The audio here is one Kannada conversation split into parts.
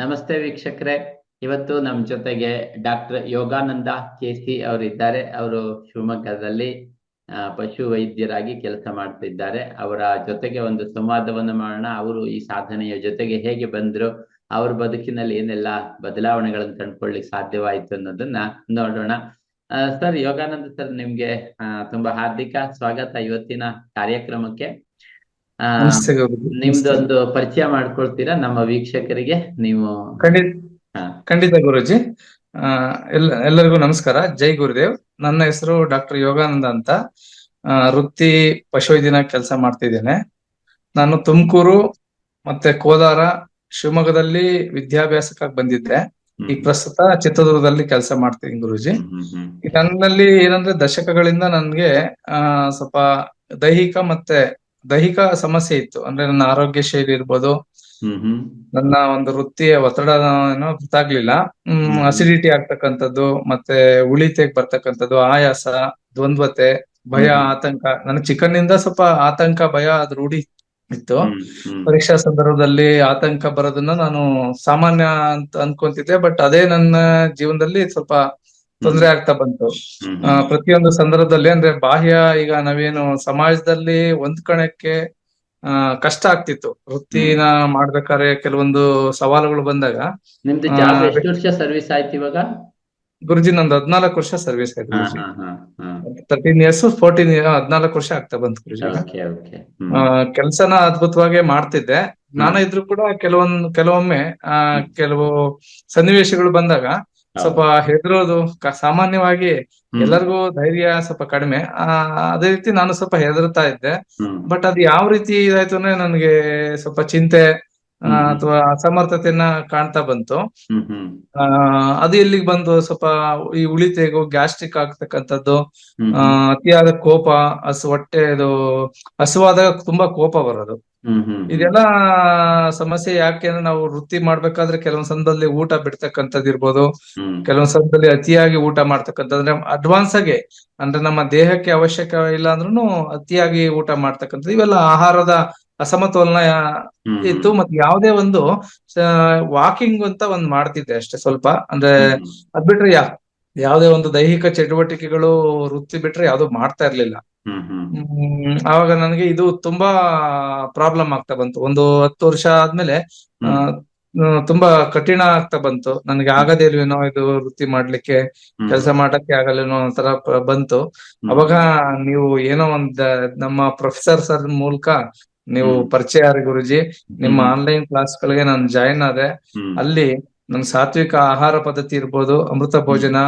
ನಮಸ್ತೆ ವೀಕ್ಷಕರೇ. ಇವತ್ತು ನಮ್ಮ ಜೊತೆಗೆ ಡಾಕ್ಟರ್ ಯೋಗಾನಂದ ಕೆ ಸಿ ಅವರಿದ್ದಾರೆ. ಅವರು ಶಿವಮೊಗ್ಗದಲ್ಲಿ ಪಶು ವೈದ್ಯರಾಗಿ ಕೆಲಸ ಮಾಡ್ತಿದ್ದಾರೆ. ಅವರ ಜೊತೆಗೆ ಒಂದು ಸಂವಾದವನ್ನು ಮಾಡೋಣ. ಅವರು ಈ ಸಾಧನೆಯ ಜೊತೆಗೆ ಹೇಗೆ ಬಂದ್ರು, ಅವ್ರ ಬದುಕಿನಲ್ಲಿ ಏನೆಲ್ಲ ಬದಲಾವಣೆಗಳನ್ನು ಕಂಡುಕೊಳ್ಳಿಕ್ ಸಾಧ್ಯವಾಯಿತು ಅನ್ನೋದನ್ನ ನೋಡೋಣ. ಸರ್ ಯೋಗಾನಂದ ಸರ್, ನಿಮ್ಗೆ ತುಂಬಾ ಹಾರ್ದಿಕ ಸ್ವಾಗತ ಇವತ್ತಿನ ಕಾರ್ಯಕ್ರಮಕ್ಕೆ. ನಿಮ್ದೊಂದು ಪರಿಚಯ ಮಾಡ್ಕೊಳ್ತೀರಾ? ನಮ್ಮ ವೀಕ್ಷಕರಿಗೆ ನೀವು. ಖಂಡಿತ. ಖಂಡಿತ ಗುರುಜಿ. ಎಲ್ಲ ಎಲ್ಲರಿಗೂ ನಮಸ್ಕಾರ. ಜೈ ಗುರುದೇವ್. ನನ್ನ ಹೆಸರು ಡಾಕ್ಟರ್ ಯೋಗಾನಂದ ಅಂತ. ವೃತ್ತಿ ಪಶುವೈದ್ಯನ ಕೆಲಸ ಮಾಡ್ತಿದ್ದೇನೆ. ನಾನು ತುಮಕೂರು ಮತ್ತೆ ಕೋಲಾರ ಶಿವಮೊಗ್ಗದಲ್ಲಿ ವಿದ್ಯಾಭ್ಯಾಸಕ್ಕಾಗಿ ಬಂದಿದ್ದೆ. ಈ ಪ್ರಸ್ತುತ ಚಿತ್ರದುರ್ಗದಲ್ಲಿ ಕೆಲಸ ಮಾಡ್ತೀನಿ ಗುರುಜಿ. ನನ್ನಲ್ಲಿ ಏನಂದ್ರೆ ದಶಕಗಳಿಂದ ನನ್ಗೆ ಆ ಸ್ವಲ್ಪ ದೈಹಿಕ ಮತ್ತೆ ದೈಹಿಕ ಸಮಸ್ಯೆ ಇತ್ತು ಅಂದ್ರೆ ನನ್ನ ಆರೋಗ್ಯ ಶೈಲಿ ಇರ್ಬೋದು. ನನ್ನ ಒಂದು ವೃತ್ತಿಯ ಒತ್ತಡ ಏನೋ ಗೊತ್ತಾಗ್ಲಿಲ್ಲ ಹ್ಮ್. ಅಸಿಡಿಟಿ ಆಗ್ತಕ್ಕಂಥದ್ದು ಮತ್ತೆ ಉಳಿತೆಗ್ ಬರ್ತಕ್ಕಂಥದ್ದು ಆಯಾಸ ದ್ವಂದ್ವತೆ ಭಯ. ಆತಂಕ ನನಗೆ ನಿಂದ ಸ್ವಲ್ಪ ಆತಂಕ ಭಯ ಅದ್ ರೂಢಿ ಇತ್ತು. ಪರೀಕ್ಷಾ ಸಂದರ್ಭದಲ್ಲಿ ಆತಂಕ ಬರೋದನ್ನ ನಾನು ಸಾಮಾನ್ಯ ಅಂತ ಅನ್ಕೊಂತಿದ್ದೆ ಬಟ್ ಅದೇ ನನ್ನ ಜೀವನದಲ್ಲಿ ಸ್ವಲ್ಪ ತೊಂದರೆ ಆಗ್ತಾ ಬಂತು. ಪ್ರತಿಯೊಂದು ಸಂದರ್ಭದಲ್ಲಿ ಅಂದ್ರೆ ಬಾಹ್ಯ ಈಗ ನಾವೇನು ಸಮಾಜದಲ್ಲಿ ಹೊಂದ್ಕೊಳಕ್ಕೆ ಆ ಕಷ್ಟ ಆಗ್ತಿತ್ತು. ವೃತ್ತಿನ ಮಾಡ್ಬೇಕಾದ್ರೆ ಕೆಲವೊಂದು ಸವಾಲುಗಳು ಬಂದಾಗ ಸರ್ವಿಸ್ ಆಯ್ತು ಇವಾಗ? ಗುರುಜಿ ನಂದು ಹದ್ನಾಲ್ಕು ವರ್ಷ ಸರ್ವಿಸ್ ಆಯ್ತು ಗುರುಜಿ. ತರ್ಟೀನ್ ಇಯರ್ಸ್ ಫೋರ್ಟೀನ್ ಹದ್ನಾಲ್ಕು ವರ್ಷ ಆಗ್ತಾ ಬಂತು ಗುರುಜಿ. ಕೆಲ್ಸನ ಅದ್ಭುತವಾಗಿ ಮಾಡ್ತಿದ್ದೆ. ನಾನು ಇದ್ರು ಕೂಡ ಕೆಲವೊಂದ್ ಕೆಲವೊಮ್ಮೆ ಆ ಕೆಲವು ಸನ್ನಿವೇಶಗಳು ಬಂದಾಗ ಸ್ವಲ್ಪ ಹೆದರೋದು ಸಾಮಾನ್ಯವಾಗಿ ಎಲ್ಲರಿಗೂ ಧೈರ್ಯ ಸ್ವಲ್ಪ ಕಡಿಮೆ. ಆ ಅದೇ ರೀತಿ ನಾನು ಸ್ವಲ್ಪ ಹೆದರ್ತಾ ಇದ್ದೆ. ಬಟ್ ಅದು ಯಾವ ರೀತಿ ಇದಾಯ್ತು ಅಂದ್ರೆ ನನಗೆ ಸ್ವಲ್ಪ ಚಿಂತೆ ಅಥವಾ ಅಸಮರ್ಥತೆಯನ್ನ ಕಾಣ್ತಾ ಬಂತು. ಆ ಅದು ಎಲ್ಲಿಗೆ ಬಂದು ಸ್ವಲ್ಪ ಈ ಉಳಿತೆಗು ಗ್ಯಾಸ್ಟ್ರಿಕ್ ಆಗ್ತಕ್ಕಂಥದ್ದು ಆ ಅತಿಯಾದ ಕೋಪ ಹಸು ಹೊಟ್ಟೆ ಅದು ಹಸುವಾದಾಗ ತುಂಬಾ ಕೋಪ ಬರೋದು. ಇದೆಲ್ಲ ಸಮಸ್ಯೆ ಯಾಕೆ ಅಂದ್ರೆ ನಾವು ವೃತ್ತಿ ಮಾಡ್ಬೇಕಾದ್ರೆ ಕೆಲವೊಂದ್ ಸಂದರ್ಭದಲ್ಲಿ ಊಟ ಬಿಡ್ತಕ್ಕಂಥದ್ದು ಇರ್ಬೋದು. ಕೆಲವೊಂದ್ ಸಂದರ್ಭದಲ್ಲಿ ಅತಿಯಾಗಿ ಊಟ ಮಾಡ್ತಕ್ಕಂಥ ಅಂದ್ರೆ ಅಡ್ವಾನ್ಸ್ ಆಗಿ ಅಂದ್ರೆ ನಮ್ಮ ದೇಹಕ್ಕೆ ಅವಶ್ಯಕ ಇಲ್ಲ ಅಂದ್ರೂ ಅತಿಯಾಗಿ ಊಟ ಮಾಡ್ತಕ್ಕಂಥದ್ದು. ಇವೆಲ್ಲ ಆಹಾರದ ಅಸಮತೋಲನ ಇತ್ತು. ಮತ್ತೆ ಯಾವುದೇ ಒಂದು ವಾಕಿಂಗ್ ಅಂತ ಒಂದ್ ಮಾಡ್ತಿದ್ದೆ ಅಷ್ಟೇ ಸ್ವಲ್ಪ. ಅಂದ್ರೆ ಅದ್ ಬಿಟ್ರೆ ಯಾ ಯಾವುದೇ ಒಂದು ದೈಹಿಕ ಚಟುವಟಿಕೆಗಳು ವೃತ್ತಿ ಬಿಟ್ರೆ ಯಾವ್ದು ಮಾಡ್ತಾ ಇರ್ಲಿಲ್ಲ. ಆವಾಗ ನನಗೆ ಇದು ತುಂಬಾ ಪ್ರಾಬ್ಲಮ್ ಆಗ್ತಾ ಬಂತು. ಒಂದು ಹತ್ತು ವರ್ಷ ಆದ್ಮೇಲೆ ತುಂಬಾ ಕಠಿಣ ಆಗ್ತಾ ಬಂತು. ನನಗೆ ಆಗದೇ ಇಲ್ವೇನೋ ಇದು ವೃತ್ತಿ ಮಾಡ್ಲಿಕ್ಕೆ ಕೆಲಸ ಮಾಡಕ್ಕೆ ಆಗಲ್ಲೇನೋ ಒಂಥರ ಬಂತು. ಅವಾಗ ನೀವು ಏನೋ ಒಂದ್ ನಮ್ಮ ಪ್ರೊಫೆಸರ್ ಸರ್ ಮೂಲಕ ನೀವು. ಪರಿಚಯ ಗುರುಜಿ ನಿಮ್ಮ ಆನ್ಲೈನ್ ಕ್ಲಾಸ್ ಗಳಿಗೆ ನಾನು ಜಾಯಿನ್ ಆದೆ. ಅಲ್ಲಿ ನನ್ ಸಾತ್ವಿಕ ಆಹಾರ ಪದ್ಧತಿ ಇರ್ಬೋದು ಅಮೃತ ಭೋಜನ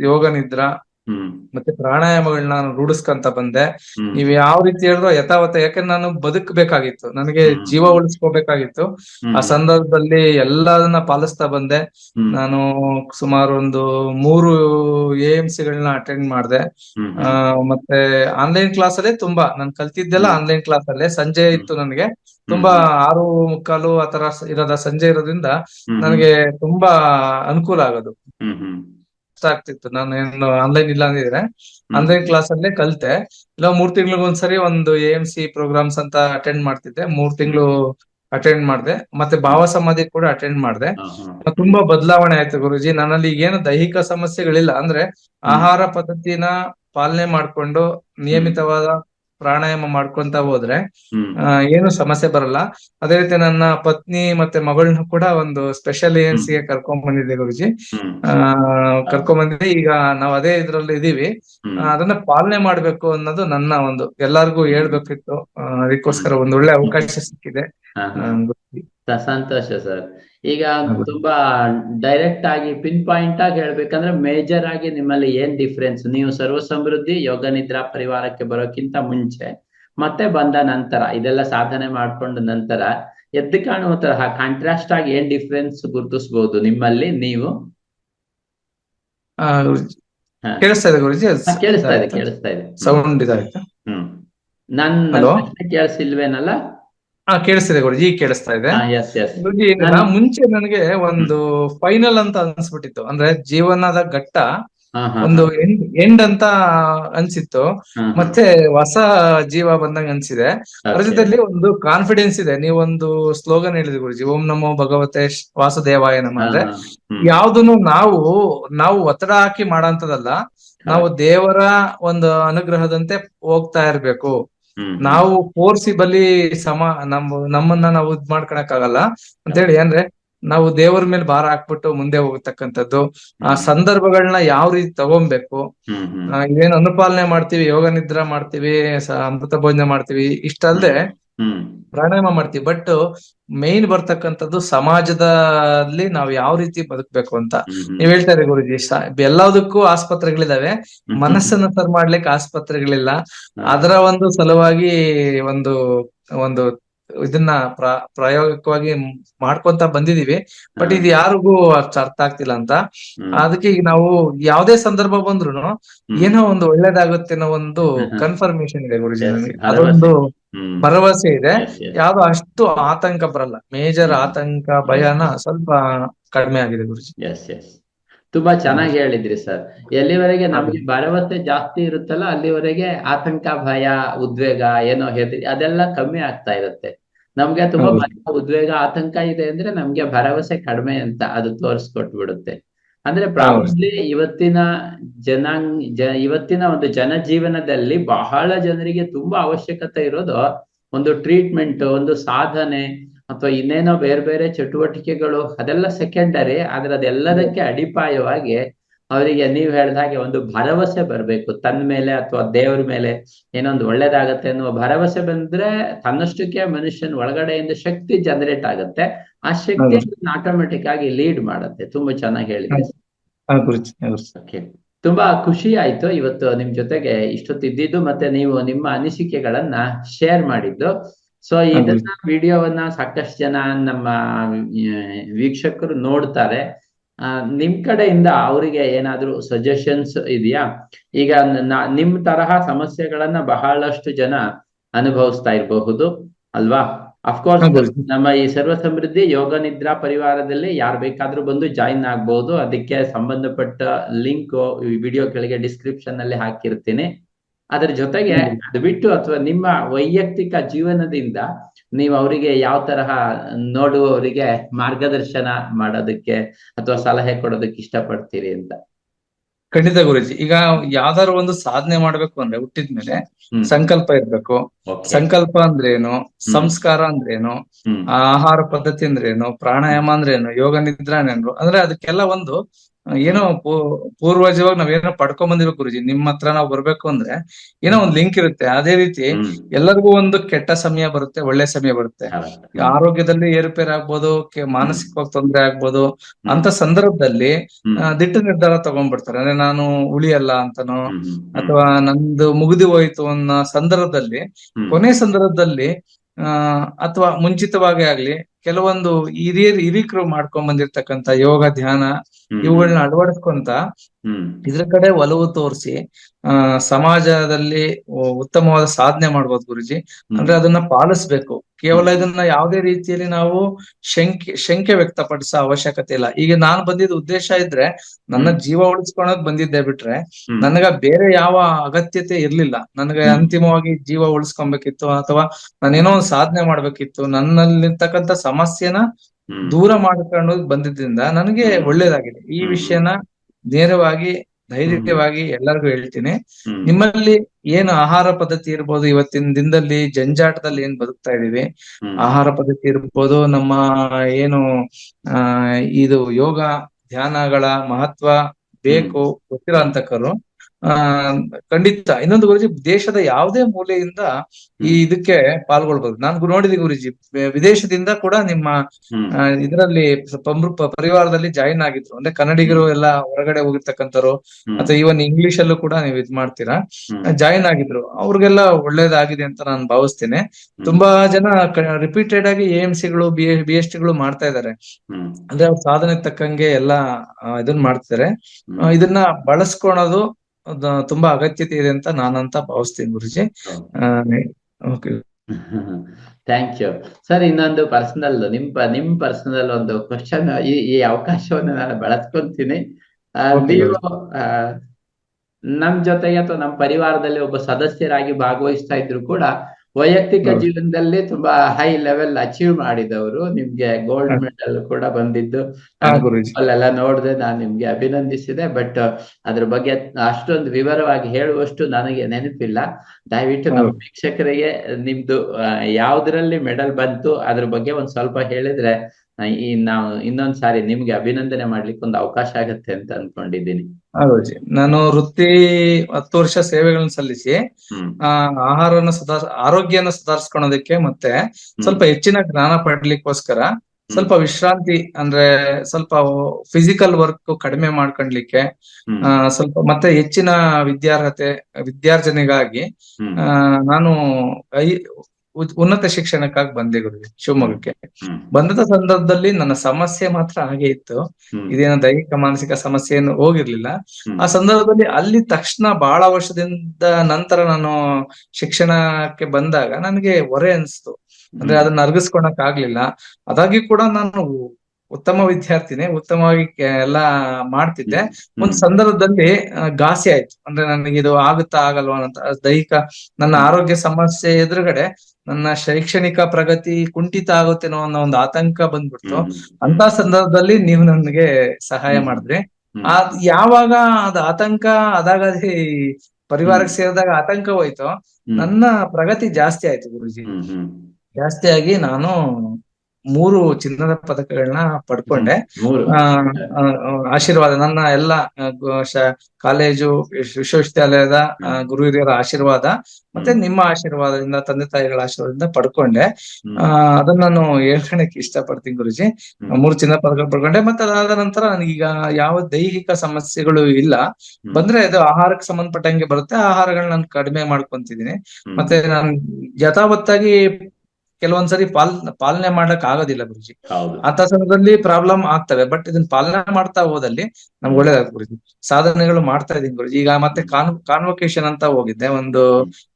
ಯೋಗ ನಿದ್ರಾ ಮತ್ತೆ ಪ್ರಾಣಾಯಾಮಗಳನ್ನ ನಾನು ರೂಢಿಸ್ಕೊಂತ ಬಂದೆ. ನೀವ್ ಯಾವ ರೀತಿ ಹೇಳಿದ್ರು ಯಥಾವತ್ತ ಯಾಕಂದ್ರೆ ನಾನು ಬದುಕಬೇಕಾಗಿತ್ತು. ನನಗೆ ಜೀವ ಉಳಿಸ್ಕೋಬೇಕಾಗಿತ್ತು. ಆ ಸಂದರ್ಭದಲ್ಲಿ ಎಲ್ಲದನ್ನ ಪಾಲಿಸ್ತಾ ಬಂದೆ. ನಾನು ಸುಮಾರು ಒಂದು ಮೂರು ಎ ಎಂ ಸಿಗಳನ್ನ ಅಟೆಂಡ್ ಮಾಡಿದೆ. ಆ, ಮತ್ತೆ ಆನ್ಲೈನ್ ಕ್ಲಾಸ್ ಅಲ್ಲೇ ತುಂಬಾ. ನಾನು ಕಲ್ತಿದ್ದೆಲ್ಲ ಆನ್ಲೈನ್ ಕ್ಲಾಸ್ ಅಲ್ಲೇ. ಸಂಜೆ ಇತ್ತು ನನಗೆ. ತುಂಬಾ ಆರು ಮುಕ್ಕಾಲು ಆತರ ಇರೋದ ಸಂಜೆ ಇರೋದ್ರಿಂದ ನನಗೆ ತುಂಬಾ ಅನುಕೂಲ ಆಗೋದು. ಇಷ್ಟ ಆಗ್ತಿತ್ತು. ನಾನು ಏನು ಆನ್ಲೈನ್ ಇಲ್ಲ ಅಂದಿದ್ರೆ ಆನ್ಲೈನ್ ಕ್ಲಾಸ್ ಅಲ್ಲೇ ಕಲ್ತೆ. ಇಲ್ಲ ಮೂರ್ ತಿಂಗಳಿಗೊಂದ್ಸರಿ ಒಂದು ಎ ಎಂ ಸಿ ಪ್ರೋಗ್ರಾಮ್ಸ್ ಅಂತ ಅಟೆಂಡ್ ಮಾಡ್ತಿದ್ದೆ. ಮೂರ್ ತಿಂಗಳು ಅಟೆಂಡ್ ಮಾಡಿದೆ. ಮತ್ತೆ ಭಾವ ಸಮಾಧಿ ಕೂಡ ಅಟೆಂಡ್ ಮಾಡಿದೆ. ತುಂಬಾ ಬದಲಾವಣೆ ಆಯ್ತು ಗುರುಜಿ. ನನ್ನಲ್ಲಿ ಏನು ದೈಹಿಕ ಸಮಸ್ಯೆಗಳಿಲ್ಲ. ಅಂದ್ರೆ ಆಹಾರ ಪದ್ಧತಿನ ಪಾಲನೆ ಮಾಡ್ಕೊಂಡು ನಿಯಮಿತವಾದ ಪ್ರಾಣಾಯಾಮ ಮಾಡ್ಕೊಂತ ಹೋದ್ರೆ ಏನು ಸಮಸ್ಯೆ ಬರಲ್ಲ. ಅದೇ ರೀತಿ ನನ್ನ ಪತ್ನಿ ಮತ್ತೆ ಮಗಳನ್ನ ಕೂಡ ಒಂದು ಸ್ಪೆಷಲ್ಗೆ ಕರ್ಕೊಂಡ್ ಬಂದಿದ್ದೆ ಗುರುಜಿ. ಆ ಕರ್ಕೊಂಡ್ ಬಂದಿದ್ದೆ. ಈಗ ನಾವ್ ಅದೇ ಇದ್ರಲ್ಲಿ ಇದೀವಿ. ಅದನ್ನ ಪಾಲನೆ ಮಾಡ್ಬೇಕು ಅನ್ನೋದು ನನ್ನ ಒಂದು ಎಲ್ಲಾರ್ಗು ಹೇಳ್ಬೇಕಿತ್ತು. ಅದಕ್ಕೋಸ್ಕರ ಒಂದ್ ಒಳ್ಳೆ ಅವಕಾಶ ಸಿಕ್ಕಿದೆ. ಸಂತೋಷ ಸರ್. ಈಗ ತುಂಬಾ ಡೈರೆಕ್ಟ್ ಆಗಿ ಪಿನ್ ಪಾಯಿಂಟ್ ಆಗಿ ಹೇಳ್ಬೇಕಂದ್ರೆ ಮೇಜರ್ ಆಗಿ ನಿಮ್ಮಲ್ಲಿ ಏನ್ ಡಿಫ್ರೆನ್ಸ್ ನೀವು ಸರ್ವ ಸಮೃದ್ಧಿ ಯೋಗ ನಿದ್ರಾ ಪರಿವಾರಕ್ಕೆ ಬರೋಕ್ಕಿಂತ ಮುಂಚೆ ಮತ್ತೆ ಬಂದ ನಂತರ ಇದೆಲ್ಲ ಸಾಧನೆ ಮಾಡ್ಕೊಂಡ ನಂತರ ಎದ್ದು ಕಾಣುವ ತರಹ ಕಾಂಟ್ರಾಸ್ಟ್ ಆಗಿ ಏನ್ ಡಿಫ್ರೆನ್ಸ್ ಗುರುತಿಸಬಹುದು ನಿಮ್ಮಲ್ಲಿ ನೀವು. ಕೇಳಿಸ್ತಾ ಇದೆ ಗುರುಜಿ? ಕೇಳಿಸ್ತಾ ಇದೆ ಕೇಳಿಸ್ತಾ ಇದೆ. ಸೌಂಡ್ ಇದಾಯ್ತಾ? ಹ್ಮ್. ನನ್ Hello? ಕೇಳಿಸಿಲ್ವೇನಲ್ಲ? ಹಾ ಕೇಳಿಸ್ತಿದೆ ಗುರುಜಿ ಕೇಳಿಸ್ತಾ ಇದೆ. ಗುರುಜಿ ಮುಂಚೆ ನನಗೆ ಒಂದು ಫೈನಲ್ ಅಂತ ಅನ್ಸ್ಬಿಟ್ಟಿತ್ತು. ಅಂದ್ರೆ ಜೀವನದ ಘಟ್ಟ ಒಂದು ಎಂಡ್ ಎಂಡ್ ಅಂತ ಅನ್ಸಿತ್ತು. ಮತ್ತೆ ಹೊಸ ಜೀವ ಬಂದಂಗ ಅನ್ಸಿದೆ. ಅದ್ರ ಜೊತೆಲಿ ಒಂದು ಕಾನ್ಫಿಡೆನ್ಸ್ ಇದೆ. ನೀವೊಂದು ಸ್ಲೋಗನ್ ಹೇಳಿದ್ರಿ ಗುರುಜಿ ಓಂ ನಮೋ ಭಗವತೆ ವಾಸುದೇವಾಯ ನಮ ಹಾ, ಅಂದ್ರೆ ಯಾವ್ದನ್ನು ನಾವು ನಾವು ಒತ್ತಡ ಹಾಕಿ ಮಾಡಂತದಲ್ಲ ನಾವು ದೇವರ ಒಂದು ಅನುಗ್ರಹದಂತೆ ಹೋಗ್ತಾ ಇರ್ಬೇಕು. ನಾವು ಫೋರ್ಸಿಬಲಿ ಸಮ ನಮ್ ನಮ್ಮನ್ನ ನಾವು ಇದ್ ಮಾಡ್ಕೊಳಕ್ ಆಗಲ್ಲ ಅಂತ ಹೇಳಿ ಅಂದ್ರೆ ನಾವು ದೇವರ ಮೇಲೆ ಭಾರ ಹಾಕ್ಬಿಟ್ಟು ಮುಂದೆ ಹೋಗ್ತಕ್ಕಂಥದ್ದು ಆ ಸಂದರ್ಭಗಳನ್ನ ಯಾವ ರೀತಿ ತಗೊಬೇಕು ಏನ್ ಅನುಪಾಲನೆ ಮಾಡ್ತೀವಿ ಯೋಗ ನಿದ್ರಾ ಮಾಡ್ತೀವಿ ಅಮೃತ ಭೋಜನ ಮಾಡ್ತೀವಿ ಇಷ್ಟಲ್ದೆ ಪ್ರಾಣಾಯಾಮ ಮಾಡ್ತೀವಿ. ಬಟ್ ಮೇನ್ ಬರ್ತಕ್ಕಂಥದ್ದು ಸಮಾಜದಲ್ಲಿ ನಾವು ಯಾವ ರೀತಿ ಬದುಕಬೇಕು ಅಂತ. ನೀವ್ ಹೇಳ್ತಾರೆ ಗುರುಜಿ ಎಲ್ಲದಕ್ಕೂ ಆಸ್ಪತ್ರೆಗಳಿದಾವೆ. ಮನಸ್ಸನ್ನ ಸರ್ ಮಾಡ್ಲಿಕ್ಕೆ ಆಸ್ಪತ್ರೆಗಳಿಲ್ಲ. ಅದರ ಒಂದು ಸಲುವಾಗಿ ಒಂದು ಒಂದು ಇದನ್ನ ಪ್ರ- ಪ್ರಾಯೋಗಿಕವಾಗಿ ಮಾಡ್ಕೊಂತ ಬಂದಿದೀವಿ. ಬಟ್ ಇದು ಯಾರಿಗೂ ಅರ್ಥ ಆಗ್ತಿಲ್ಲ ಅಂತ. ಅದಕ್ಕೆ ಈಗ ನಾವು ಯಾವ್ದೇ ಸಂದರ್ಭ ಬಂದ್ರು ಏನೋ ಒಂದು ಒಳ್ಳೇದಾಗುತ್ತೆ ಅನ್ನೋ ಒಂದು. ಕನ್ಫರ್ಮೇಶನ್ ಇದೆ ಗುರುಜಿ. ಅದೊಂದು. ಭರವಸೆ ಇದೆ. ಯಾವ್ದು ಅಷ್ಟು ಆತಂಕ ಬರಲ್ಲ. ಮೇಜರ್. ಆತಂಕ ಭಯನ ಸ್ವಲ್ಪ ಕಡಿಮೆ ಆಗಿದೆ ಗುರುಜಿ. ಎಸ್ ಎಸ್ ತುಂಬಾ ಚೆನ್ನಾಗಿ ಹೇಳಿದ್ರಿ ಸರ್. ಎಲ್ಲಿವರೆಗೆ ನಮ್ಗೆ ಭರವಸೆ ಜಾಸ್ತಿ ಇರುತ್ತಲ್ಲ ಅಲ್ಲಿವರೆಗೆ ಆತಂಕ ಭಯ ಉದ್ವೇಗ ಏನೋ ಹೆದರಿ ಅದೆಲ್ಲ ಕಮ್ಮಿ ಆಗ್ತಾ ಇರುತ್ತೆ. ನಮ್ಗೆ ತುಂಬಾ. ಉದ್ವೇಗ ಆತಂಕ ಇದೆ ಅಂದ್ರೆ ನಮ್ಗೆ ಭರವಸೆ ಕಡಿಮೆ ಅಂತ ಅದು ತೋರಿಸ್ಕೊಟ್ಬಿಡುತ್ತೆ. ಅಂದ್ರೆ ಪ್ರಾಬ್ಲಿ ಇವತ್ತಿನ ಜನಾಂಗ್ ಇವತ್ತಿನ ಒಂದು ಜನಜೀವನದಲ್ಲಿ ಬಹಳ ಜನರಿಗೆ ತುಂಬಾ ಅವಶ್ಯಕತೆ ಇರೋದು ಒಂದು ಟ್ರೀಟ್ಮೆಂಟ್ ಒಂದು ಸಾಧನೆ ಅಥವಾ ಇನ್ನೇನೋ ಬೇರೆ ಬೇರೆ ಚಟುವಟಿಕೆಗಳು ಅದೆಲ್ಲ ಸೆಕೆಂಡರಿ ಆದ್ರೆ ಅದೆಲ್ಲದಕ್ಕೆ ಅಡಿಪಾಯವಾಗಿ ಅವರಿಗೆ ನೀವು ಹೇಳಿದ ಹಾಗೆ ಒಂದು ಭರವಸೆ ಬರಬೇಕು. ತನ್ನ ಮೇಲೆ ಅಥವಾ ದೇವರ ಮೇಲೆ ಏನೊಂದು ಒಂದು ಒಳ್ಳೇದಾಗತ್ತೆ ಅನ್ನುವ ಭರವಸೆ ಬಂದ್ರೆ ತನ್ನಷ್ಟಕ್ಕೆ ಮನುಷ್ಯನ ಒಳಗಡೆಯಿಂದ ಶಕ್ತಿ ಜನರೇಟ್ ಆಗುತ್ತೆ. ಆ ಶಕ್ತಿ ಆಟೋಮೆಟಿಕ್ ಆಗಿ ಲೀಡ್ ಮಾಡುತ್ತೆ. ತುಂಬಾ ಚೆನ್ನಾಗಿ ಹೇಳಿದೆ ತುಂಬಾ ಖುಷಿ ಆಯ್ತು ಇವತ್ತು ನಿಮ್ ಜೊತೆಗೆ ಇಷ್ಟೊತ್ತು ಇದ್ದಿದ್ದು ಮತ್ತೆ ನೀವು ನಿಮ್ಮ ಅನಿಸಿಕೆಗಳನ್ನ ಶೇರ್ ಮಾಡಿದ್ದು. ಸೊ ಇದನ್ನ ವಿಡಿಯೋವನ್ನ ಸಾಕಷ್ಟು ಜನ ನಮ್ಮ ವೀಕ್ಷಕರು ನೋಡ್ತಾರೆ. ನಿಮ್ ಕಡೆಯಿಂದ ಅವರಿಗೆ ಏನಾದ್ರೂ ಸಜೆಷನ್ಸ್ ಇದೆಯಾ? ಈಗ ನಿಮ್ ತರಹ ಸಮಸ್ಯೆಗಳನ್ನ ಬಹಳಷ್ಟು ಜನ ಅನುಭವಿಸ್ತಾ ಇರಬಹುದು ಅಲ್ವಾ? ಅಫ್ಕೋರ್ಸ್. ನಮ್ಮ ಈ ಸರ್ವ ಸಮೃದ್ಧಿ ಯೋಗ ನಿದ್ರಾ ಪರಿವಾರದಲ್ಲಿ ಯಾರು ಬೇಕಾದ್ರೂ ಬಂದು ಜಾಯಿನ್ ಆಗ್ಬಹುದು ಅದಕ್ಕೆ ಸಂಬಂಧಪಟ್ಟ ಲಿಂಕ್ ವಿಡಿಯೋ ಕೆಳಗೆ ಡಿಸ್ಕ್ರಿಪ್ಷನ್ ಅಲ್ಲಿ ಹಾಕಿರ್ತೀನಿ. ಅದ್ರ ಜೊತೆಗೆ ಅದು ಬಿಟ್ಟು ಅಥವಾ ನಿಮ್ಮ ವೈಯಕ್ತಿಕ ಜೀವನದಿಂದ ನೀವು ಅವರಿಗೆ ಯಾವ ತರಹ ನೋಡುವವರಿಗೆ ಮಾರ್ಗದರ್ಶನ ಮಾಡೋದಕ್ಕೆ ಅಥವಾ ಸಲಹೆ ಕೊಡೋದಕ್ಕೆ ಇಷ್ಟಪಡ್ತೀರಿ ಅಂತ? ಖಂಡಿತ ಗುರುಜಿ ಈಗ ಯಾವ್ದಾದ್ರು ಒಂದು ಸಾಧನೆ ಮಾಡ್ಬೇಕು ಅಂದ್ರೆ ಹುಟ್ಟಿದ್ಮೇಲೆ. ಸಂಕಲ್ಪ ಇರ್ಬೇಕು. ಸಂಕಲ್ಪ ಅಂದ್ರೇನು ಸಂಸ್ಕಾರ ಅಂದ್ರೇನು ಏನು ಆಹಾರ ಪದ್ಧತಿ ಅಂದ್ರೇನು ಪ್ರಾಣಾಯಾಮ ಅಂದ್ರೇನು ಯೋಗ ನಿದ್ರಾನೇನು ಅಂದ್ರೆ ಅದಕ್ಕೆಲ್ಲ ಒಂದು ಏನೋ ಪೂರ್ವಜವಾಗಿ ನಾವೇನೋ ಪಡ್ಕೊಂಡ್ ಬಂದಿರೋ ಗುರುಜಿ ನಿಮ್ ಹತ್ರ ನಾವು ಬರ್ಬೇಕು ಅಂದ್ರೆ ಏನೋ ಒಂದ್ ಲಿಂಕ್ ಇರುತ್ತೆ. ಅದೇ ರೀತಿ ಎಲ್ಲರಿಗೂ ಒಂದು ಕೆಟ್ಟ ಸಮಯ ಬರುತ್ತೆ ಒಳ್ಳೆ ಸಮಯ ಬರುತ್ತೆ. ಆರೋಗ್ಯದಲ್ಲಿ ಏರುಪೇರು ಆಗ್ಬೋದು ಮಾನಸಿಕವಾಗಿ ತೊಂದರೆ ಆಗ್ಬೋದು ಅಂತ ಸಂದರ್ಭದಲ್ಲಿ ದಿಟ್ಟ ನಿರ್ಧಾರ ತಗೊಂಡ್ಬಿಡ್ತಾರೆ. ಅಂದ್ರೆ ನಾನು ಉಳಿಯಲ್ಲ ಅಂತನೋ. ಅಥವಾ ನಂದು ಮುಗಿದು ಹೋಯ್ತು ಅನ್ನೋ ಸಂದರ್ಭದಲ್ಲಿ ಕೊನೆ ಸಂದರ್ಭದಲ್ಲಿ ಆ ಅಥವಾ ಮುಂಚಿತವಾಗಿ ಆಗ್ಲಿ ಕೆಲವೊಂದು ಹಿರಿಯರು ಹಿರಿಕರು ಮಾಡ್ಕೊಂಡ್ ಬಂದಿರ್ತಕ್ಕಂತ ಯೋಗ ಧ್ಯಾನ. ಇವುಗಳನ್ನ ಅಳವಡಿಸ್ಕೊಂತ. ಇದ್ರ ಕಡೆ ಒಲವು ತೋರಿಸಿ ಆ ಸಮಾಜದಲ್ಲಿ ಉತ್ತಮವಾದ ಸಾಧನೆ ಮಾಡ್ಬೋದು ಗುರುಜಿ. ಅಂದ್ರೆ ಅದನ್ನ ಪಾಲಿಸ್ಬೇಕು. ಕೇವಲ ಇದನ್ನ ಯಾವುದೇ ರೀತಿಯಲ್ಲಿ ನಾವು ಶಂಕೆ ಶಂಕೆ ವ್ಯಕ್ತಪಡಿಸೋ ಅವಶ್ಯಕತೆ ಇಲ್ಲ. ಈಗ ನಾನು ಬಂದಿದ್ದ ಉದ್ದೇಶ ಇದ್ರೆ ನನ್ನ ಜೀವ ಉಳಿಸ್ಕೊಳಕ್ ಬಂದಿದ್ದೆ ಬಿಟ್ರೆ. ನನಗ ಬೇರೆ ಯಾವ ಅಗತ್ಯತೆ ಇರ್ಲಿಲ್ಲ. ನನಗೆ ಅಂತಿಮವಾಗಿ ಜೀವ ಉಳಿಸ್ಕೊಬೇಕಿತ್ತು ಅಥವಾ ನಾನೇನೋ ಒಂದು ಸಾಧನೆ ಮಾಡ್ಬೇಕಿತ್ತು ನನ್ನಲ್ಲಿರ್ತಕ್ಕಂಥ ಸಮಸ್ಯೆನ ದೂರ ಮಾಡ್ಕೊಂಡು ಬಂದಿದ್ರಿಂದ ನನಗೆ. ಒಳ್ಳೇದಾಗಿದೆ. ಈ ವಿಷಯನ ನೇರವಾಗಿ ಧೈರ್ಯವಾಗಿ ಎಲ್ಲರಿಗೂ ಹೇಳ್ತೀನಿ. ನಿಮ್ಮಲ್ಲಿ ಏನು ಆಹಾರ ಪದ್ಧತಿ ಇರ್ಬೋದು ಇವತ್ತಿನ ದಿನದಲ್ಲಿ ಜಂಜಾಟದಲ್ಲಿ ಏನ್ ಬದುಕ್ತಾ ಇದೀವಿ ಆಹಾರ ಪದ್ಧತಿ ಇರ್ಬೋದು ನಮ್ಮ ಏನು ಆ ಇದು ಯೋಗ ಧ್ಯಾನಗಳ ಮಹತ್ವ ಬೇಕು ಗೊತ್ತಿರೋ ಅಂತಕರು ಆ ಖಂಡಿತ. ಇನ್ನೊಂದು ಗುರುಜಿ ದೇಶದ ಯಾವುದೇ ಮೂಲೆಯಿಂದ ಈ ಇದಕ್ಕೆ ಪಾಲ್ಗೊಳ್ಬಹುದು ನಾನು ನೋಡಿದೆ ಗುರುಜಿ ವಿದೇಶದಿಂದ ಕೂಡ ನಿಮ್ಮ ಇದರಲ್ಲಿ ಪರಿವಾರದಲ್ಲಿ ಜಾಯಿನ್ ಆಗಿದ್ರು. ಅಂದ್ರೆ ಕನ್ನಡಿಗರು ಎಲ್ಲ ಹೊರಗಡೆ ಹೋಗಿರ್ತಕ್ಕಂಥವ್ರು. ಅಥವಾ ಇವನ್ ಇಂಗ್ಲಿಷ್ ಅಲ್ಲೂ ಕೂಡ ನೀವು ಇದ್ ಮಾಡ್ತೀರಾ? ಜಾಯಿನ್ ಆಗಿದ್ರು. ಅವ್ರಿಗೆಲ್ಲ ಒಳ್ಳೇದಾಗಿದೆ ಅಂತ ನಾನು ಭಾವಿಸ್ತೇನೆ. ತುಂಬಾ ಜನ ರಿಪೀಟೆಡ್ ಆಗಿ ಎ ಎಂ ಸಿಗಳು ಬಿ ಬಿ ಎಸ್ ಟಿಗಳು ಮಾಡ್ತಾ ಇದಾರೆ ಅಂದ್ರೆ ಅವ್ರ ಸಾಧನೆ ತಕ್ಕಂಗೆ ಎಲ್ಲ ಇದನ್ನ ಮಾಡ್ತಿದ್ದಾರೆ. ಇದನ್ನ ಬಳಸ್ಕೊಳೋದು ತುಂಬಾ ಅಗತ್ಯತೆ ಇದೆ ಅಂತ ನಾನಂತ ಭಾವಿಸ್ತೀನಿ Guruji. Okay. Thank you sir ಇನ್ನೊಂದು ಪರ್ಸನಲ್ ನಿಮ್ ನಿಮ್ ಪರ್ಸನಲ್ ಒಂದು ಕ್ವಶನ್ ಈ ಈ ಅವಕಾಶವನ್ನು ನಾನು ಬಳಸ್ಕೊಂತೀನಿ. ನೀವು ನಮ್ ಜೊತೆಗೆ ಅಥವಾ ನಮ್ಮ ಪರಿವಾರದಲ್ಲಿ ಒಬ್ಬ ಸದಸ್ಯರಾಗಿ ಭಾಗವಹಿಸ್ತಾ ಇದ್ರು ಕೂಡ ವೈಯಕ್ತಿಕ. ಜೀವನದಲ್ಲಿ ತುಂಬಾ ಹೈ ಲೆವೆಲ್ ಅಚೀವ್ ಮಾಡಿದವರು. ನಿಮ್ಗೆ ಗೋಲ್ಡ್ ಮೆಡಲ್ ಕೂಡ ಬಂದಿದ್ದು. ಅಲ್ಲೆಲ್ಲ ನೋಡಿದೆ ನಾನು ನಿಮ್ಗೆ ಅಭಿನಂದಿಸಿದೆ. ಬಟ್ ಅದ್ರ ಬಗ್ಗೆ ಅಷ್ಟೊಂದು ವಿವರವಾಗಿ ಹೇಳುವಷ್ಟು ನನಗೆ ನೆನಪಿಲ್ಲ. ದಯವಿಟ್ಟು ನಮ್ಮ. ವೀಕ್ಷಕರಿಗೆ ನಿಮ್ದು ಯಾವ್ದ್ರಲ್ಲಿ ಮೆಡಲ್ ಬಂತು ಅದ್ರ ಬಗ್ಗೆ ಒಂದ್ ಸ್ವಲ್ಪ ಹೇಳಿದ್ರೆ ನಾವು ಇನ್ನೊಂದ್ಸಾರಿ ನಿಮ್ಗೆ ಅಭಿನಂದನೆ ಮಾಡ್ಲಿಕ್ಕೆ ಒಂದು ಅವಕಾಶ ಆಗತ್ತೆ ಅಂತ ಅನ್ಕೊಂಡಿದ್ದೀನಿ. ಹಾ ಗುರುಜಿ ನಾನು ವೃತ್ತಿ ಹತ್ತು ವರ್ಷ ಸೇವೆಗಳನ್ನ ಸಲ್ಲಿಸಿ ಆ ಆಹಾರನ ಸುಧಾರ್ ಆರೋಗ್ಯನ ಸುಧಾರಿಸ್ಕೊಳೋದಕ್ಕೆ ಮತ್ತೆ ಸ್ವಲ್ಪ ಹೆಚ್ಚಿನ ಜ್ಞಾನ ಪಡ್ಲಿಕ್ಕೋಸ್ಕರ ಸ್ವಲ್ಪ ವಿಶ್ರಾಂತಿ ಅಂದ್ರೆ ಸ್ವಲ್ಪ ಫಿಸಿಕಲ್ ವರ್ಕ್ ಕಡಿಮೆ ಮಾಡ್ಕೊಂಡ್ಲಿಕ್ಕೆ ಆ ಸ್ವಲ್ಪ ಮತ್ತೆ ಹೆಚ್ಚಿನ ವಿದ್ಯಾರ್ಹತೆ ವಿದ್ಯಾರ್ಜನೆಗಾಗಿ ನಾನು ಐ ಉನ್ನತ ಶಿಕ್ಷಣಕ್ಕಾಗಿ ಬಂದೆ ಗುರುಜಿ ಶಿವಮೊಗ್ಗಕ್ಕೆ. ಬಂದದ ಸಂದರ್ಭದಲ್ಲಿ ನನ್ನ ಸಮಸ್ಯೆ ಮಾತ್ರ ಹಾಗೆ ಇತ್ತು. ಇದೇನ ದೈಹಿಕ ಮಾನಸಿಕ ಸಮಸ್ಯೆ ಏನು ಹೋಗಿರ್ಲಿಲ್ಲ ಆ ಸಂದರ್ಭದಲ್ಲಿ ಅಲ್ಲಿ ತಕ್ಷಣ ಬಹಳ ವರ್ಷದಿಂದ ನಂತರ ನಾನು ಶಿಕ್ಷಣಕ್ಕೆ ಬಂದಾಗ ನನಗೆ ಹೊರೆ ಅನಿಸ್ತು. ಅಂದ್ರೆ ಅದನ್ನ ಅರ್ಗಿಸ್ಕೊಳಕ್ ಆಗ್ಲಿಲ್ಲ ಅದಾಗಿ ಕೂಡ ನಾನು ಉತ್ತಮ ವಿದ್ಯಾರ್ಥಿನೇ ಉತ್ತಮವಾಗಿ ಎಲ್ಲ ಮಾಡ್ತಿದ್ದೆ. ಒಂದ್ ಸಂದರ್ಭದಲ್ಲಿ ಘಾಸಿ ಆಯ್ತು. ಅಂದ್ರೆ ನನಗೆ ಇದು ಆಗುತ್ತಾ ಆಗಲ್ವಾ ಅಂತ ದೈಹಿಕ ನನ್ನ ಆರೋಗ್ಯ ಸಮಸ್ಯೆ ಎದುರುಗಡೆ ನನ್ನ ಶೈಕ್ಷಣಿಕ ಪ್ರಗತಿ ಕುಂಠಿತ ಆಗುತ್ತೇನೋ ಅನ್ನೋ ಒಂದು ಆತಂಕ ಬಂದ್ಬಿಡ್ತು. ಅಂತ ಸಂದರ್ಭದಲ್ಲಿ ನೀವು ನನಗೆ ಸಹಾಯ ಮಾಡಿದ್ರಿ. ಆ ಯಾವಾಗ ಅದ ಆತಂಕ ಅದಾಗ ಪರಿವಾರಕ್ಕೆ ಸೇರಿದಾಗ ಆತಂಕ ಹೋಯ್ತು ನನ್ನ ಪ್ರಗತಿ ಜಾಸ್ತಿ ಆಯ್ತು ಗುರುಜಿ. ಜಾಸ್ತಿ ಆಗಿ ನಾನು ಮೂರು ಚಿನ್ನದ ಪದಕಗಳನ್ನ ಪಡ್ಕೊಂಡೆ. ಆಶೀರ್ವಾದ ನನ್ನ ಎಲ್ಲ ಕಾಲೇಜು ವಿಶ್ವವಿದ್ಯಾಲಯದ ಗುರು ಹಿರಿಯರ ಆಶೀರ್ವಾದ ಮತ್ತೆ ನಿಮ್ಮ ಆಶೀರ್ವಾದದಿಂದ ತಂದೆ ತಾಯಿಗಳ ಆಶೀರ್ವಾದದಿಂದ ಪಡ್ಕೊಂಡೆ. ಆ ಅದನ್ನ ನಾನು ಹೇಳ್ಕೊಳಕ್ ಇಷ್ಟಪಡ್ತೀನಿ ಗುರುಜಿ. ಮೂರು ಚಿನ್ನ ಪದಕಗಳು ಪಡ್ಕೊಂಡೆ. ಮತ್ತೆ ಅದಾದ ನಂತರ ನನಗೀಗ ಯಾವ ದೈಹಿಕ ಸಮಸ್ಯೆಗಳು ಇಲ್ಲ. ಬಂದ್ರೆ ಅದು ಆಹಾರಕ್ಕೆ ಸಂಬಂಧಪಟ್ಟಂಗೆ ಬರುತ್ತೆ. ಆಹಾರಗಳನ್ನ ನಾನು ಕಡಿಮೆ ಮಾಡ್ಕೊಂತಿದೀನಿ ಮತ್ತೆ ನಾನು ಯಥಾವತ್ತಾಗಿ ಕೆಲವೊಂದ್ಸರಿ ಪಾಲ್ ಪಾಲನೆ ಮಾಡಕ್ ಆಗೋದಿಲ್ಲ ಗುರುಜಿ. ಅಂತ ಸಮಯದಲ್ಲಿ ಪ್ರಾಬ್ಲಮ್ ಆಗ್ತವೆ ಬಟ್ ಇದನ್ನ ಪಾಲನೆ ಮಾಡ್ತಾ ಹೋದಲ್ಲಿ ನಮ್ಗೆ ಒಳ್ಳೇದಾಗುತ್ತೆ ಗುರುಜಿ. ಸಾಧನೆಗಳು ಮಾಡ್ತಾ ಇದೀನಿ ಗುರುಜಿ. ಈಗ ಮತ್ತೆ ಕಾನ್ ಕಾನ್ವೊಕೇಶನ್ ಅಂತ ಹೋಗಿದ್ದೆ ಒಂದು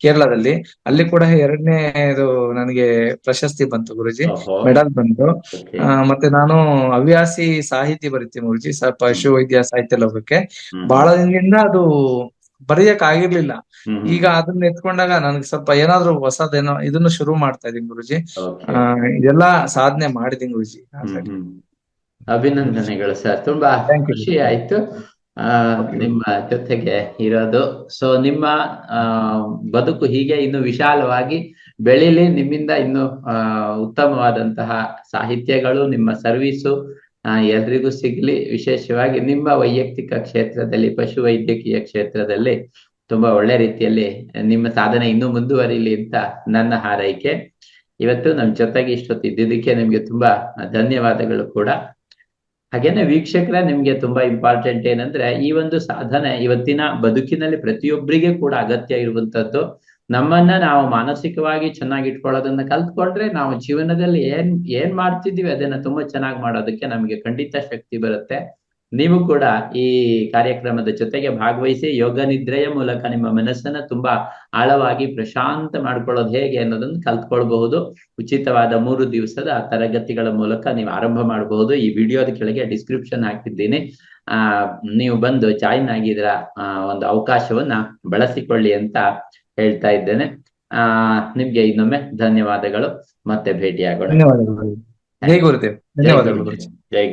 ಕೇರಳದಲ್ಲಿ. ಅಲ್ಲಿ ಕೂಡ ಎರಡನೇ ಇದು ನನಗೆ ಪ್ರಶಸ್ತಿ ಬಂತು ಗುರುಜಿ. ಮೆಡಲ್ ಬಂತು. ಮತ್ತೆ ನಾನು ಹವ್ಯಾಸಿ ಸಾಹಿತಿ ಬರಿತೀನಿ ಗುರುಜಿ. ಸ್ವಲ್ಪ ಪಶು ವೈದ್ಯ ಸಾಹಿತ್ಯ ಲೋಕಕ್ಕೆ. ಬಹಳ ದಿನದಿಂದ ಅದು ಬರೆಯಕ್ ಆಗಿರ್ಲಿಲ್ಲ. ಈಗ ಅದನ್ನ ಎತ್ಕೊಂಡಾಗ ನನ್ಗೆ ಸ್ವಲ್ಪ ಏನಾದ್ರು ಹೊಸದೇನೋ ಇದನ್ನು ಶುರು ಮಾಡ್ತಾ ಇದೀನಿ ಗುರುಜಿ. ಆ, ಇದೆಲ್ಲ ಸಾಧನೆ ಮಾಡಿದೀನಿ ಗುರುಜಿ. ಅಭಿನಂದನೆಗಳು ಸರ್. ತುಂಬಾ ಖುಷಿ ಆಯ್ತು. ಆ ನಿಮ್ಮ ಜೊತೆಗೆ ಇರೋದು. ಸೊ ನಿಮ್ಮ ಆ ಬದುಕು ಹೀಗೆ ಇನ್ನು ವಿಶಾಲವಾಗಿ ಬೆಳಿಲಿ. ನಿಮ್ಮಿಂದ ಇನ್ನು ಆ ಉತ್ತಮವಾದಂತಹ ಸಾಹಿತ್ಯಗಳು ನಿಮ್ಮ ಸರ್ವೀಸು ಎಲ್ರಿಗೂ ಸಿಗ್ಲಿ. ವಿಶೇಷವಾಗಿ ನಿಮ್ಮ ವೈಯಕ್ತಿಕ ಕ್ಷೇತ್ರದಲ್ಲಿ, ಪಶು ವೈದ್ಯಕೀಯ ಕ್ಷೇತ್ರದಲ್ಲಿ ತುಂಬಾ ಒಳ್ಳೆ ರೀತಿಯಲ್ಲಿ ನಿಮ್ಮ ಸಾಧನೆ ಇನ್ನೂ ಮುಂದುವರಿಲಿ ಅಂತ ನನ್ನ ಹಾರೈಕೆ. ಇವತ್ತು ನಮ್ ಜೊತೆಗೆ ಇಷ್ಟೊತ್ತು ಇದ್ದಿದ್ದಕ್ಕೆ ನಿಮ್ಗೆ ತುಂಬಾ ಧನ್ಯವಾದಗಳು ಕೂಡ. ಹಾಗೇನೆ ವೀಕ್ಷಕರ, ನಿಮ್ಗೆ ತುಂಬಾ ಇಂಪಾರ್ಟೆಂಟ್ ಏನಂದ್ರೆ, ಈ ಒಂದು ಸಾಧನೆ ಇವತ್ತಿನ ಬದುಕಿನಲ್ಲಿ ಪ್ರತಿಯೊಬ್ಬರಿಗೆ ಕೂಡ ಅಗತ್ಯ ಇರುವಂತದ್ದು ನಮ್ಮನ್ನ ನಾವು ಮಾನಸಿಕವಾಗಿ ಚೆನ್ನಾಗಿ ಇಟ್ಕೊಳ್ಳೋದನ್ನ ಕಲ್ತ್ಕೊಂಡ್ರೆ ನಾವು ಜೀವನದಲ್ಲಿ ಏನ್ ಏನ್ ಮಾಡ್ತಿದ್ದೀವಿ ಅದನ್ನ ತುಂಬಾ ಚೆನ್ನಾಗಿ ಮಾಡೋದಕ್ಕೆ ನಮ್ಗೆ ಖಂಡಿತ ಶಕ್ತಿ ಬರುತ್ತೆ. ನೀವು ಕೂಡ ಈ ಕಾರ್ಯಕ್ರಮದ ಜೊತೆಗೆ ಭಾಗವಹಿಸಿ ಯೋಗ ನಿದ್ರೆಯ ಮೂಲಕ ನಿಮ್ಮ ಮನಸ್ಸನ್ನ ತುಂಬಾ ಆಳವಾಗಿ ಪ್ರಶಾಂತ ಮಾಡ್ಕೊಳ್ಳೋದು ಹೇಗೆ ಅನ್ನೋದನ್ನ ಕಲ್ತ್ಕೊಳ್ಬಹುದು. ಉಚಿತವಾದ ಮೂರು ದಿವಸದ ತರಗತಿಗಳ ಮೂಲಕ ನೀವು ಆರಂಭ ಮಾಡಬಹುದು. ಈ ವಿಡಿಯೋದ ಕೆಳಗೆ ಡಿಸ್ಕ್ರಿಪ್ಷನ್ ಹಾಕಿದ್ದೀನಿ. ಆ, ನೀವು ಬಂದು ಜಾಯಿನ್ ಆಗಿದ್ರ ಒಂದು ಅವಕಾಶವನ್ನ ಬಳಸಿಕೊಳ್ಳಿ ಅಂತ ಹೇಳ್ತಾ ಇದ್ದೇನೆ. ಆ ನಿಮ್ಗೆ ಇನ್ನೊಮ್ಮೆ ಧನ್ಯವಾದಗಳು. ಮತ್ತೆ ಭೇಟಿಯಾಗೋಣ. ಧನ್ಯವಾದಗಳು. ಜೈ ಗುರುದೇವ್. ಧನ್ಯವಾದಗಳು. ಜೈ